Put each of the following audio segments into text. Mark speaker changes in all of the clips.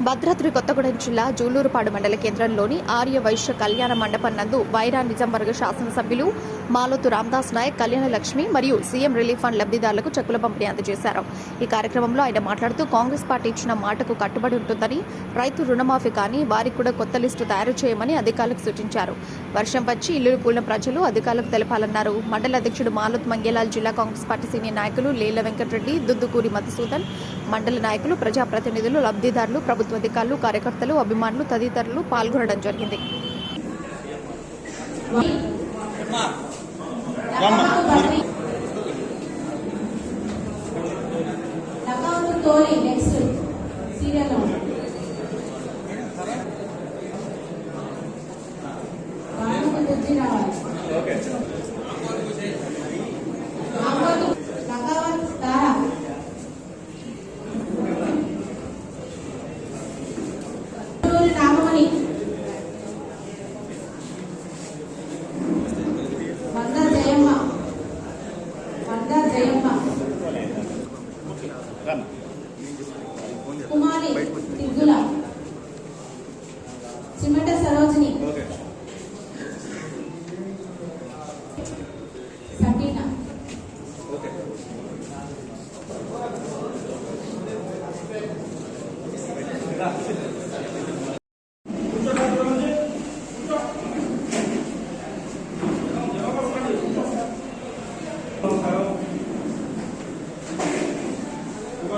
Speaker 1: భద్రాద్రి కొత్తగూడెం జిల్లా జూలూరుపాడు మండల కేంద్రంలోని ఆర్య వైశ్య కళ్యాణ మండపం నందు వైరా నిజంవర్గ శాసనసభ్యులు మాలోతు రామదాస్ నాయక్ కళ్యాణ లక్ష్మి మరియు సీఎం రిలీఫ్ ఫండ్ లబ్ధిదారులకు చెక్కుల పంపిణీ అందజేశారు. ఈ కార్యక్రమంలో ఆయన మాట్లాడుతూ కాంగ్రెస్ పార్టీ ఇచ్చిన మాటకు కట్టుబడి ఉంటుందని రైతు రుణమాఫీ కానీ వారికి కూడా కొత్త లిస్టు తయారు చేయమని అధికారులకు సూచించారు. వర్షం వచ్చి ఇల్లు కూలిన ప్రజలు అధికారులకు తెలపాలన్నారు. మండల అధ్యక్షుడు మాలోత్ మంగేలాల్ జిల్లా కాంగ్రెస్ పార్టీ సీనియర్ నాయకులు లీల వెంకటరెడ్డి దుద్దుకూరి మధుసూదన్ మండల నాయకులు ప్రజాప్రతినిధులు లబ్ధిదారులు ప్రభుత్వ అధికారులు కార్యకర్తలు అభిమానులు తదితరులు పాల్గొనడం జరిగింది.
Speaker 2: தோழி நெக்ஸ்ட் சீரியல் कुमारी
Speaker 3: तिगुला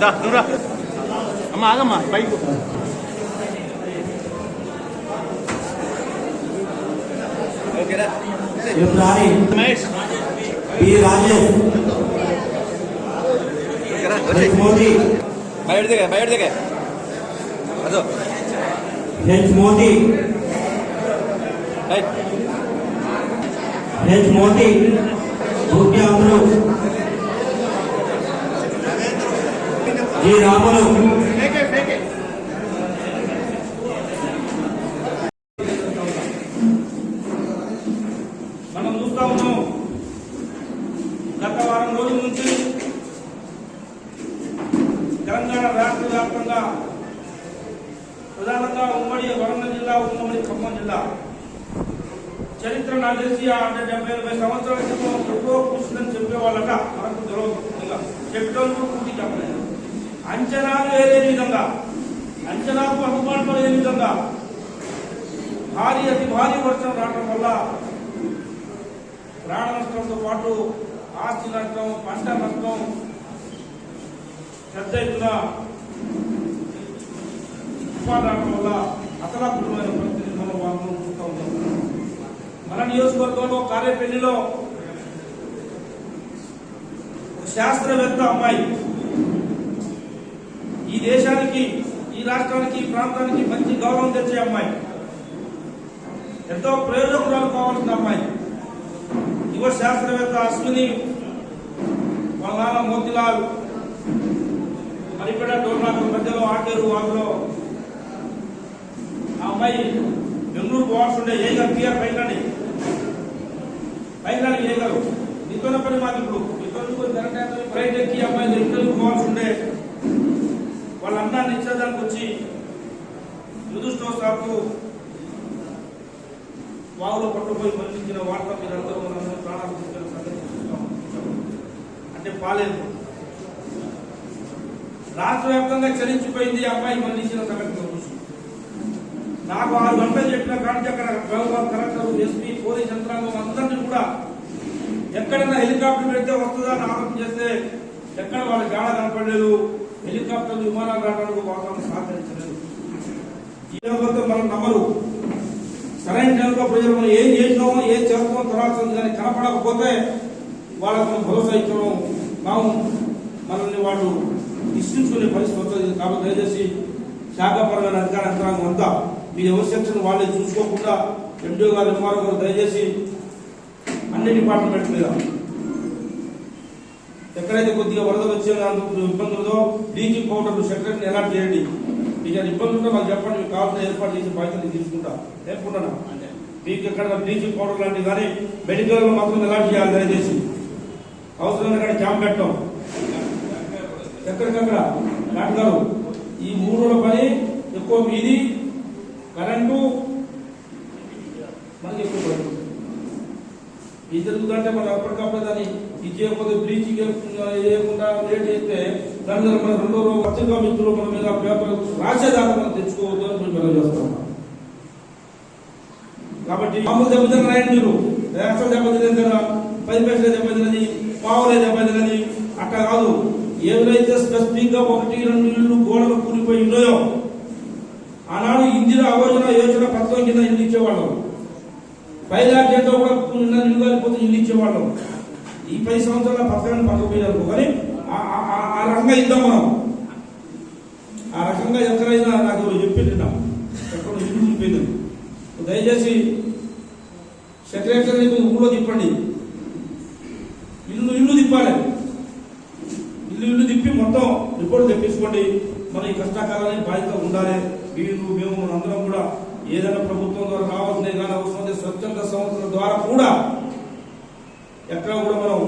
Speaker 4: దా నువ్వు రా అమ్మ ఆగమ్మా బైక్ ఓకేరా
Speaker 3: రాని
Speaker 4: మహేష్
Speaker 3: పి రాజేష్
Speaker 4: ఓకేరా
Speaker 3: హెచ్ మోదీ
Speaker 4: బయట దిగా బయట దిగా అదో
Speaker 3: H Modi
Speaker 4: right
Speaker 3: H Modi భూట్యాములు ఈ రాములు.
Speaker 5: మనం చూస్తా ఉన్నాం. గత వారం రోజుల నుంచి తెలంగాణ రాష్ట్ర వ్యాప్తంగా ప్రధానంగా ఉమ్మడి వరంగల్ జిల్లా ఉమ్మడి ఖమ్మం జిల్లా. చరిత్ర నాకు తెలిసి అంటే డెబ్బై ఎనభై సంవత్సరాల క్రితం ఎప్పుడో కూర్చుందని చెప్పేవాళ్ళట మనకు తెలియదు ఇంకా అంచనాలు వేరే విధంగా అంచనాకు అందుబాటులో లేని విధంగా భారీ అతి భారీ వర్షం రావడం వల్ల ప్రాణ నష్టంతో పాటు ఆస్తి నష్టం పంట నష్టం పెద్ద ఎత్తున తుఫాన్ రావడం వల్ల అతలాకులమైన పరిస్థితి మనం వాళ్ళు చూస్తూ ఉన్నాం మన నియోజకవర్గంలో కారేపల్లిలో శాస్త్రవేత్త అమ్మాయి ఈ దేశానికి ఈ రాష్ట్రానికి ఈ ప్రాంతానికి మంచి గౌరవం తెచ్చే అమ్మాయి. ఎంతో ప్రయోజకురాలు కావాల్సిన అమ్మాయి. యువ శాస్త్రవేత్త అశ్విని వాళ్ళ నాన్న మోతిలాల్. మరిపేట డోర్నాకు మధ్యలో ఆడారు వాళ్ళు ఆ అమ్మాయి బెంగళూరు పోవాల్సి ఉండే ఏగర్ పిఆర్ పైకాని పైకాని ఏగరు నీతోనే పని మాకు ఇప్పుడు. నీతో కరెక్ట్ ఫ్లైట్ ఎక్కి ఆ అమ్మాయి ఇంటర్వ్యూ పోవాల్సి ఉండే వాళ్ళ నిశ్చేదానికి వచ్చి దురదృష్టవశాత్తు వాగులో పట్టుపోయి మరణించిన వార్త మీరందరూ మనందరూ ప్రాణాలు తీసుకెళ్ళిన సంగతి అంటే పాలేదు. రాష్ట్ర వ్యాప్తంగా చలించిపోయింది అమ్మాయి మరణించిన సంగతి నాకు ఆరు గంటలు చెప్పిన కానీ అక్కడ గవర్నర్ కలెక్టర్ ఎస్పీ పోలీస్ యంత్రాంగం అందరినీ కూడా ఎక్కడైనా హెలికాప్టర్ పెడితే వస్తుందా అని ఆలోచన చేస్తే ఎక్కడ వాళ్ళ జాడ కనపడలేదు. హెలికాప్టర్లు విమానాలు రావడానికి వాతావరణం సహకరించలేదు. ఈ యోగంతో మనం నమ్మరు. సరైన టైంలో ప్రజలు మనం ఏం చేసినామో ఏం చేస్తామో తర్వాత కానీ కనపడకపోతే వాళ్ళకు మనం భరోసా ఇచ్చడం మనం మనల్ని వాళ్ళు ఇష్టించుకునే పరిస్థితి వస్తుంది. కాబట్టి దయచేసి శాఖపరమైన అధికార యంత్రాంగం అంతా మీ ఎవరి సెక్షన్ వాళ్ళే చూసుకోకుండా ఎండిఓ గారు ఎంఆర్ఓ గారు దయచేసి అన్ని డిపార్ట్మెంట్ మీద ఎక్కడైతే కొద్దిగా వరద వచ్చే ఇబ్బంది ఉందో బ్లీచింగ్ పౌడర్ సెక్రటరీని ఎలా చేయండి. మీకు ఏమైనా ఇబ్బంది ఉంటే మాకు చెప్పండి మీకు కావాల్సిన ఏర్పాటు చేసి బాధ్యత తీసుకుంటా. నేర్పుకుంటాను. మీకు ఎక్కడ బ్లీచింగ్ పౌడర్ లాంటివి కానీ మెడికల్ మాత్రం ఎలా చేయాలి దయచేసి. అవసరమైన కాడ క్యాంప్ పెట్టాం ఎక్కడికక్కడ. డాక్టర్ గారు ఈ మూడు పని ఎక్కువ మీది కరెంటు మనకి ఎక్కువ పడుతుంది ఇది జరుగుతుందంటే మనం ఎప్పటికప్పుడు దాన్ని ఇది చేయకపోతే బ్లీచింగ్ వేయకుండా లేట్ చేస్తే దాని మీద మన రెండో రోజు పత్రికా మిత్రులు మన మీద పేపర్ రాసేదాకా మనం తెచ్చుకోవద్దు అని మేము మనం చేస్తాం. కాబట్టి మామూలు దెబ్బతిన రాయండి మీరు అసలు దెబ్బతినది కదా పది పైసలు దెబ్బతినది పావులే దెబ్బతినది అట్లా కాదు. ఏవైతే స్పెసిఫిక్గా ఒకటి రెండు ఇళ్ళు గోడలు కూలిపోయి ఉన్నాయో ఆనాడు ఇందిరా ఆలోచన యోచన పథకం కింద ఇల్లు ఇచ్చేవాళ్ళం? వైరాగ్యంతో కూడా నిన్న ఇల్లు ఇల్లు ఇచ్చేవాళ్ళం ఈ పది సంవత్సరాల పథకాన్ని పట్టుకుపోయినారు. కానీ ఆ- రకంగా ఇద్దాం మనం ఆ రకంగా ఎక్కడైనా నాకు చెప్పింది ఎక్కడ ఇల్లు చూపింది దయచేసి సెక్రటరీ ఊళ్ళో తిప్పండి. ఇల్లు ఇల్లు తిప్పాలి. ఇల్లు ఇల్లు తిప్పి మొత్తం రిపోర్ట్ తెప్పించుకోండి. మన ఈ కష్టకాలానికి బాధ్యత ఉండాలి. మీరు మేము మనందరం కూడా ఏదైనా ప్రభుత్వం ద్వారా కావాల్సినవి కానీ అవసరం స్వచ్ఛంద సంస్థల ద్వారా కూడా ఎక్కడ కూడా మనం